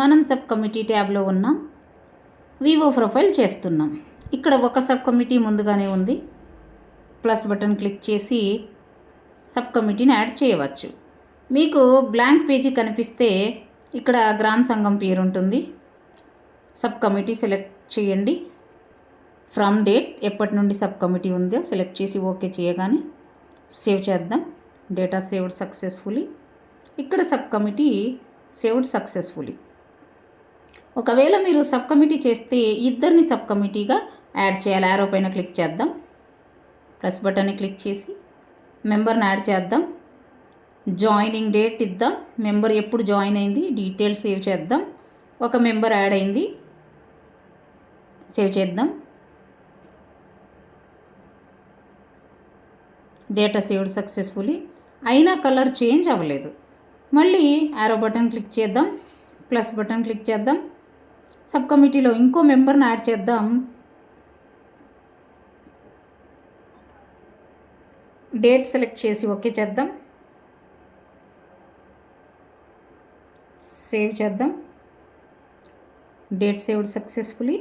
మనం sub committee ట్యాబ్లో ఉన్నాం. వివో ప్రొఫైల్ చేస్తున్నాం. ఇక్కడ ఒక సబ్ కమిటీ ముందుగానే ఉంది. ప్లస్ బటన్ క్లిక్ చేసి సబ్ కమిటీని యాడ్ చేయవచ్చు. మీకు బ్లాంక్ పేజీ కనిపిస్తే ఇక్కడ గ్రామ సంఘం పేరు ఉంటుంది. సబ్ కమిటీ సెలెక్ట్ చేయండి. ఫ్రమ్ డేట్ ఎప్పటి నుండి సబ్ కమిటీ ఉందో సెలెక్ట్ చేసి ఓకే చేయగానే సేవ్ చేద్దాం. Data saved successfully. ఇక్కడ సబ్ కమిటీ సేవ్డ్ సక్సెస్ఫుల్లీ. ఒకవేళ మీరు సబ్ కమిటీ చేస్తే ఇద్దరిని సబ్ కమిటీగా యాడ్ చేయాలి. యారో పైన క్లిక్ చేద్దాం. ప్లస్ బటన్ని క్లిక్ చేసి మెంబర్ని యాడ్ చేద్దాం. జాయినింగ్ డేట్ ఇద్దాం. మెంబర్ ఎప్పుడు జాయిన్ అయింది డీటెయిల్స్ సేవ్ చేద్దాం. ఒక మెంబర్ యాడ్ అయింది సేవ్ చేద్దాం. డేటా సేవ్డ్ సక్సెస్ఫుల్లీ అయినా కలర్ చేంజ్ అవ్వలేదు. మళ్ళీ ఆరో బటన్ క్లిక్ చేద్దాం. ప్లస్ బటన్ క్లిక్ చేద్దాం. సబ్ కమిటీలో ఇంకో మెంబర్ని యాడ్ చేద్దాం. డేట్ సెలెక్ట్ చేసి ఓకే చేద్దాం. సేవ్ చేద్దాం. Date saved successfully.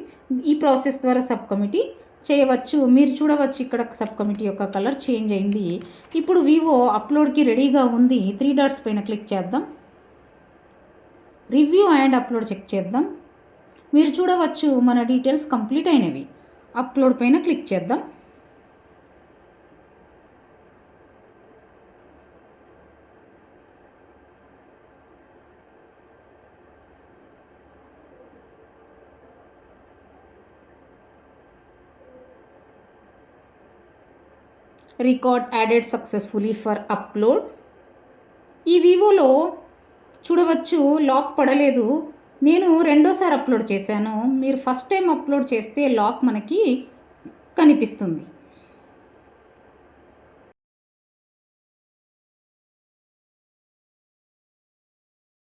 ఈ ప్రాసెస్ ద్వారా సబ్ కమిటీ చేయవచ్చు. మీరు చూడవచ్చు ఇక్కడ సబ్ కమిటీ యొక్క కలర్ చేంజ్ అయింది. ఇప్పుడు వివో అప్లోడ్కి రెడీగా ఉంది. త్రీ డాట్స్ పైన క్లిక్ చేద్దాం. రివ్యూ అండ్ అప్లోడ్ చెక్ చేద్దాం. మీరు చూడవచ్చు మన డీటెయిల్స్ కంప్లీట్ అయినవి. అప్లోడ్ పైన క్లిక్ చేద్దాం. Record added successfully for upload. ఈ వివోలో చూడవచ్చు లాక్ పడలేదు. నేను రెండోసారి అప్లోడ్ చేశాను. మీరు ఫస్ట్ టైం అప్లోడ్ చేస్తే లాక్ మనకి కనిపిస్తుంది.